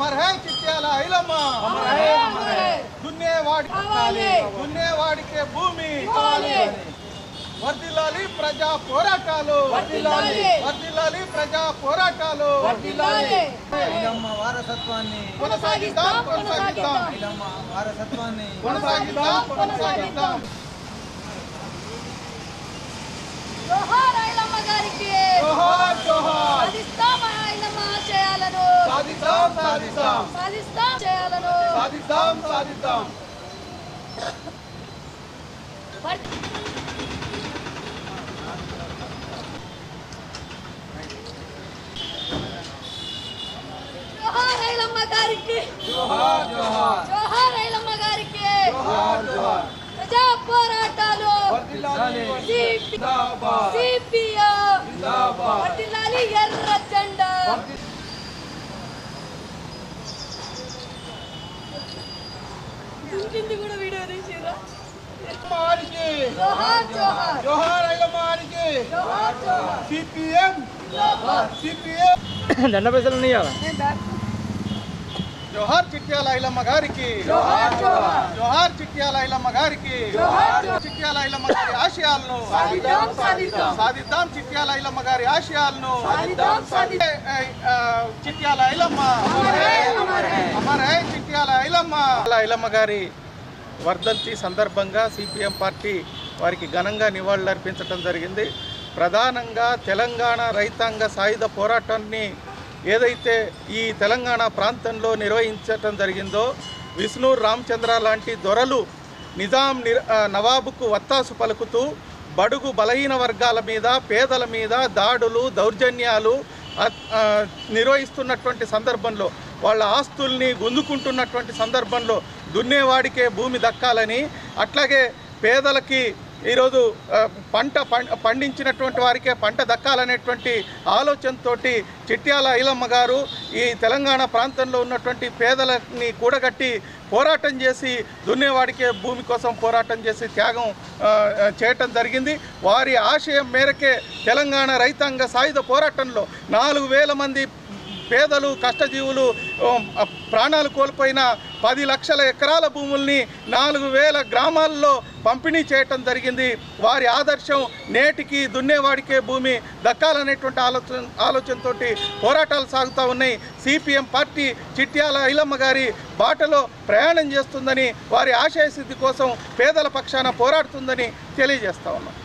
అమర్ హై చిట్యాల ఐలమ్మ దున్నేవాడి కావాలి. దున్నేవాడికే భూమి కావాలి. వర్దిల్లాలి ప్రజా పోరాటాలు వర్ధిల్లాలి. వర్దిల్లాలి ప్రజా పోరాటాలు వర్ధిల్లాలి. ఐలమ్మ వారసత్వాన్ని కొనసాగిద్దాం కొనసాగిద్దాం ఐలమ్మ వారసత్వాన్ని కొనసాగిద్దాం కొనసాగిద్దాం జోహార్ ఐలమ్మ గారికి జోహార్ జోహార్ సాధిస్తాం ఐలమ్మ ఆశయాలను సాధిద్దాం సాధిద్దాం సాధిస్తాం. చేయాలను. సాధిద్దాం సాధిద్దాం జోహార్ ఐలమ్మ గారికి. జోహార్ జోహార్. జోహార్ ఐలమ్మ గారికి. జోహార్ జోహార్. ప్రజా పోరాటాలు. వర్దిల్లాలి సిపి- జిందాబాద్. సిపిఎం. జిందాబాద్. వర్ధిల్లాలి ఎర్ర జెండా. ఇంటింటి కూడా వీడియో తీసిరా వారికి జోహార్ జోహార్. జోహార్ ఐలమ్మ వారికి జోహార్ జోహార్. సిపిఎం. సిపిఎం. దండ పైసలు ఉన్నాయా జోహార్ చిట్యాల ఐలమ్మ గారికి. జోహార్ జోహార్. జోహార్ చిట్యాల ఐలమ్మ గారికి. జోహార్ చిట్యాల ఐలమ్మ గారి ఆశయాలను. సాధిద్దాం, సాధిద్దాం. సాధిద్దాం చిట్యాల ఐలమ్మ గారి ఆశయాలను. సాధిద్దాం, సాధిద్దాం. చిట్యాల ఐలమ్మ. ఐలమ్మ గారి వర్ధంతి సందర్భంగా సిపిఎం పార్టీ వారికి ఘనంగా నివాళులర్పించడం జరిగింది. ప్రధానంగా తెలంగాణ రైతాంగ సాయుధ పోరాటాన్ని ఏదైతే ఈ తెలంగాణ ప్రాంతంలో నిర్వహించటం జరిగిందో విష్ణు రామచంద్ర లాంటి దొరలు నిజాం నిర్ నవాబుకు వత్తాసు పలుకుతూ బడుగు బలహీన వర్గాల మీద పేదల మీద దాడులు దౌర్జన్యాలు నిర్వహిస్తున్నటువంటి సందర్భంలో వాళ్ళ ఆస్తుల్ని గుంజుకుంటున్నటువంటి సందర్భంలో దున్నేవాడికే భూమి దక్కాలని అట్లాగే పేదలకి ఈరోజు పంట పండించినటువంటి వారికే పంట దక్కాలనేటువంటి ఆలోచనతోటి చిట్యాల ఐలమ్మ గారు ఈ తెలంగాణ ప్రాంతంలో ఉన్నటువంటి పేదలని కూడగట్టి పోరాటం చేసి దున్నేవాడికే భూమి కోసం పోరాటం చేసి త్యాగం చేయటం జరిగింది. వారి ఆశయం మేరకే తెలంగాణ రైతాంగ సాయుధ పోరాటంలో నాలుగు వేల మంది పేదలు కష్టజీవులు ప్రాణాలు కోల్పోయిన పది లక్షల ఎకరాల భూముల్ని నాలుగు వేల గ్రామాల్లో పంపిణీ చేయటం జరిగింది. వారి ఆదర్శం నేటికి దున్నేవాడికే భూమి దక్కాలనేటువంటి ఆలోచన ఆలోచనతోటి పోరాటాలు సాగుతూ ఉన్నాయి. సిపిఎం పార్టీ చిట్యాల ఐలమ్మ గారి బాటలో ప్రయాణం చేస్తుందని వారి ఆశయ సిద్ధి కోసం పేదల పక్షాన పోరాడుతుందని తెలియజేస్తా ఉన్నాం.